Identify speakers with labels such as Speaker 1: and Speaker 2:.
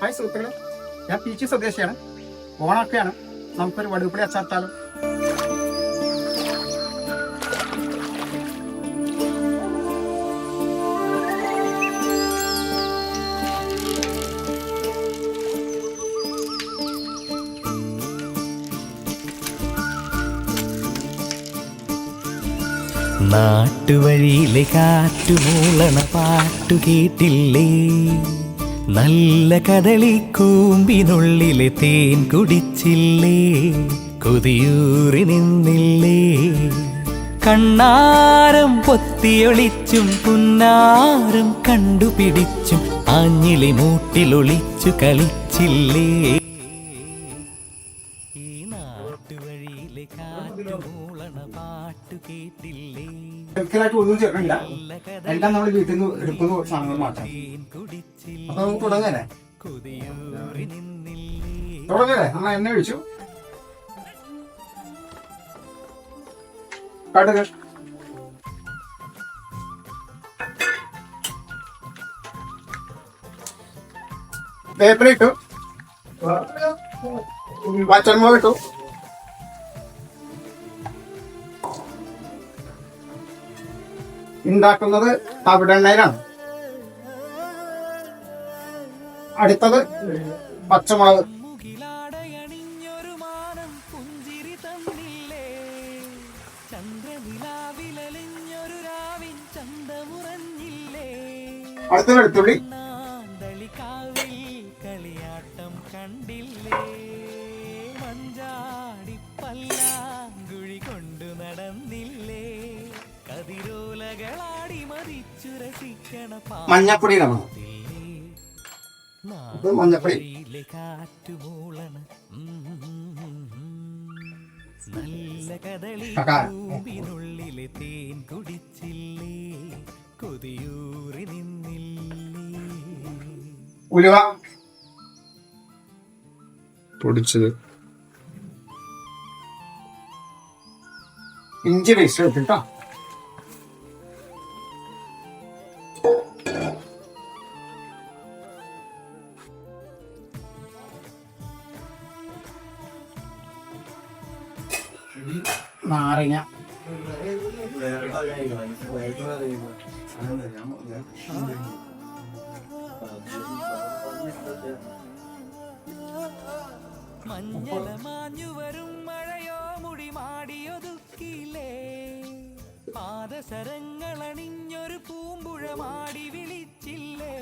Speaker 1: Hi സുഹൃത്തുക്കളെ. ഞാൻ പീച്ചി സ്വദേശിയാണ്. ഓണൊക്കെയാണ് നമുക്കൊരു വടുപ്പുളി അച്ചാർത്താലും?
Speaker 2: നാട്ടുവഴിയിലെ കാറ്റുമൂളണ പാട്ടു കേട്ടില്ലേ നല്ല കദളി കൂമ്പിനുള്ളിലെ തേൻ കുടിച്ചില്ലേ? കൊതിയൂറി നിന്നില്ലേ? കണ്ണാരം പൊത്തിയൊളിച്ചും പുന്നാരം കണ്ടുപിടിച്ചും ആഞ്ഞിലി മൂട്ടിലൊളിച്ചു കളിച്ചില്ലേ?
Speaker 1: കെമിക്കലായിട്ട് ഒന്നും ചേർക്കണില്ല. എല്ലാം നമ്മൾ വീട്ടിൽ നിന്ന് എടുക്കുന്ന സാധനങ്ങൾ മാത്രം. അപ്പൊ നമുക്ക് തുടങ്ങല്ലേ തുടങ്ങല്ലേ നമ്മൾ എണ്ണ ഒഴിച്ചു. കടുക് വേപ്പില ഇട്ടു പച്ചമുളക് ഇട്ടു. ഉണ്ടാക്കുന്നത് തവിടെണ്ണയിലാണ് അടുത്തത് പച്ചമുളക്. അടുത്ത വെളുത്തുള്ളി.
Speaker 2: കളിയാട്ടം കണ്ടില്ലേ? മഞ്ചാടി
Speaker 1: മഞ്ഞപ്പൊടി ഇടണം. മഞ്ഞപ്പൊടി.
Speaker 2: നല്ല കദളി. കൂമ്പിനുള്ളിലെ തേൻ കുടിച്ചില്ലേ? കൊതിയൂറി നിന്നില്ലേ?
Speaker 3: പൊടിച്ചത്.
Speaker 1: ഇഞ്ചി വേസ്റ്റ് എടുത്തിട്ടോ നാരങ്ങ.
Speaker 2: മഞ്ഞള മാഞ്ഞു വരും മഴയോ മുടി മാടിയൊതുക്കില്ലേ പാദസരങ്ങൾ അണിഞ്ഞൊരു പൂമ്പുഴ മാടി വിളിച്ചില്ലേ?